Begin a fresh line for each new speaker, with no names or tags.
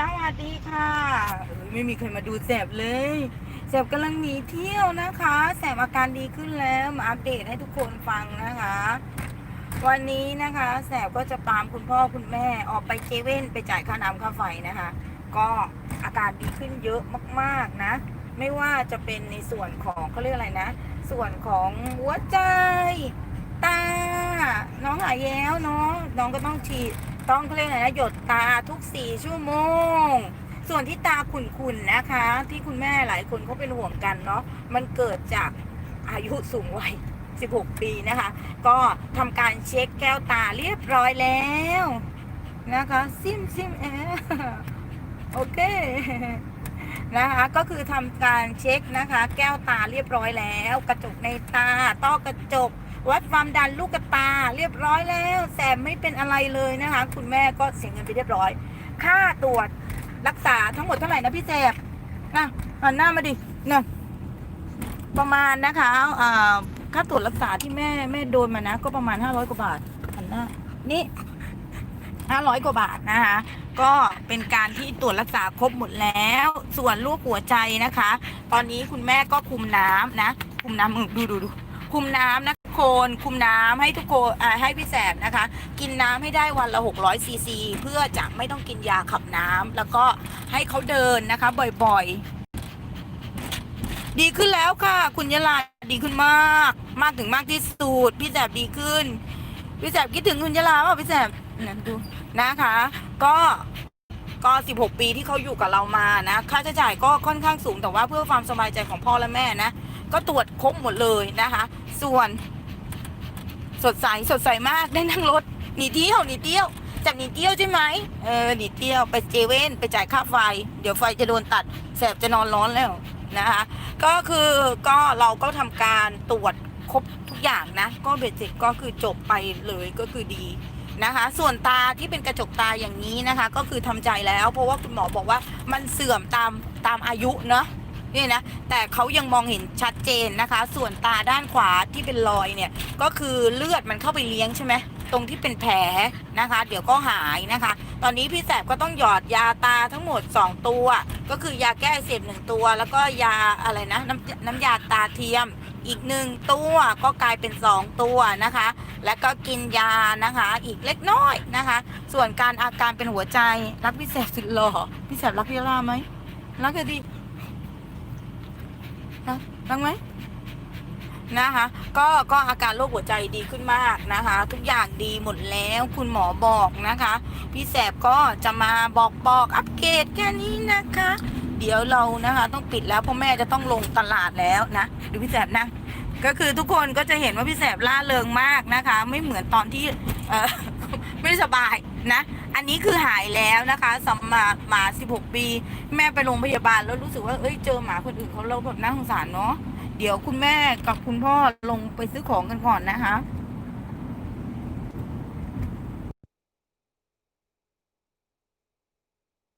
สวัสดีค่ะไม่มีใครมาดูแสบเลยแสบกำลังหนีเที่ยวนะคะแสบอาการดีขึ้นแล้วมาอัปเดตให้ทุกคนฟังนะคะ วันนี้นะคะ แสบก็จะตามคุณพ่อคุณแม่ออกไปเจเว่นไปจ่ายค่าน้ำค่าไฟนะคะ ก็อาการดีขึ้นเยอะมากๆนะ ไม่ว่าจะเป็นในส่วนของเขาเรียกอะไรนะ ส่วนของหัวใจตาน้องหายแย้วเนาะน้องก็ต้องฉีด ต้องเขาเรียกอะไรนะหยดตาทุกสี่ชั่วโมง ส่วนที่ตาขุ่นๆนะคะ ที่คุณแม่หลายคนเขาเป็นห่วงกันเนาะมันเกิดจากอายุสูงวัย 16 ปีนะคะ ก็ทำการเช็คแก้วตาเรียบร้อยแล้วนะคะซิมซิมแอโอเคนะคะก็คือทำการเช็คนะคะ แก้วตาเรียบร้อยแล้ว กระจกในตาต้อกระจก วัดความดันลูกตาเรียบร้อยแล้วแสบไม่เป็นอะไรเลยนะคะ คุณแม่ก็เสียเงินไปเรียบร้อย ค่าตรวจรักษาทั้งหมดเท่าไหร่นะพี่แสบอะหันหน้ามาดิเนี่ยประมาณนะคะอ่าค่าตรวจรักษาที่แม่แม่โดนมานะ ก็ประมาณห้าร้อยกว่าบาทหันหน้านี่ห้าร้อยกว่าบาทนะคะ ก็เป็นการที่ตรวจรักษาครบหมดแล้ว ส่วนลูกหัวใจนะคะ ตอนนี้คุณแม่ก็คุมน้ำนะ คุมน้ำดูดูดูคุมน้ำนะ คนคุมน้ำให้ทุกคนให้พี่แสบนะคะ กินน้ำให้ได้วันละ 600ซีซีเพื่อจะไม่ต้องกินยาขับน้ำแล้วก็ให้เขาเดินนะคะบ่อยๆ ดีขึ้นแล้วค่ะ คุณยลาดีขึ้นมาก มากถึงมากที่สุดพี่แสบดีขึ้น พี่แสบคิดถึงคุณยลาเปล่าพี่แสบนั่นดูนะคะ ก็ก็ 16 ปีที่เขาอยู่กับเรามานะ ค่าใช้จ่ายก็ค่อนข้างสูงแต่ว่าเพื่อความสบายใจของพ่อและแม่นะ ก็ตรวจครบหมดเลยนะคะ ส่วน สดใสสดใสมากได้นั่งรถหนีเที่ยวหนีเที่ยว จากหนีเที่ยวใช่ไหมเออหนีเที่ยวไปเจเว่นไปจ่ายค่าไฟ เดี๋ยวไฟจะโดนตัดแสบจะนอนร้อนแล้วนะคะ ก็คือก็เราก็ทำการตรวจครบทุกอย่างนะ ก็เบ็ดเสร็จก็คือจบไปเลยก็คือดีนะคะ ส่วนตาที่เป็นกระจกตาอย่างนี้นะคะ ก็คือทำใจแล้ว เพราะว่าคุณหมอบอกว่ามันเสื่อมตามตามอายุเนาะ นี่นะแต่เขายังมองเห็นชัดเจนนะคะ ส่วนตาด้านขวาที่เป็นรอยเนี่ยก็คือเลือดมันเข้าไปเลี้ยงใช่ไหมตรงที่เป็นแผลนะคะ เดี๋ยวก็หายนะคะ ตอนนี้พี่แสบก็ต้องหยอดยาตาทั้งหมด 2 ตัว ก็คือยาแก้เสบหนึ่งตัว แล้วก็ยาอะไรนะน้ำน้ำยาตาเทียมอีกหนึ่งตัวก็กลายเป็น 2 ตัวนะคะ แล้วก็กินยานะคะอีกเล็กน้อยนะคะ ส่วนการอาการเป็นหัวใจรักพี่แสบสุดหล่อพี่แสบรักพี่ล่าไหมรักเธอดี นะรังไหมนะคะ ก็ก็อาการโรคหัวใจดีขึ้นมากนะคะ ทุกอย่างดีหมดแล้วคุณหมอบอกนะคะ พี่แสบก็จะมาบอกบอกอัปเกรดแค่นี้นะคะ เดี๋ยวเรานะคะ ต้องปิดแล้วเพราะแม่จะต้องลงตลาดแล้วนะดูพี่แสบนะก็คือทุกคนก็จะเห็นว่าพี่แสบล่าเริงมากนะคะ ไม่เหมือนตอนที่เออไม่สบาย นะ อันนี้คือหายแล้วนะคะสำหรับหมา16ปี แม่ไปโรงพยาบาลแล้วรู้สึกว่าเอ้ยเจอหมาคนอื่นเขาเราแบบน่าสงสารเนาะเดี๋ยวคุณแม่กับคุณพ่อลงไปซื้อของกันก่อนนะคะ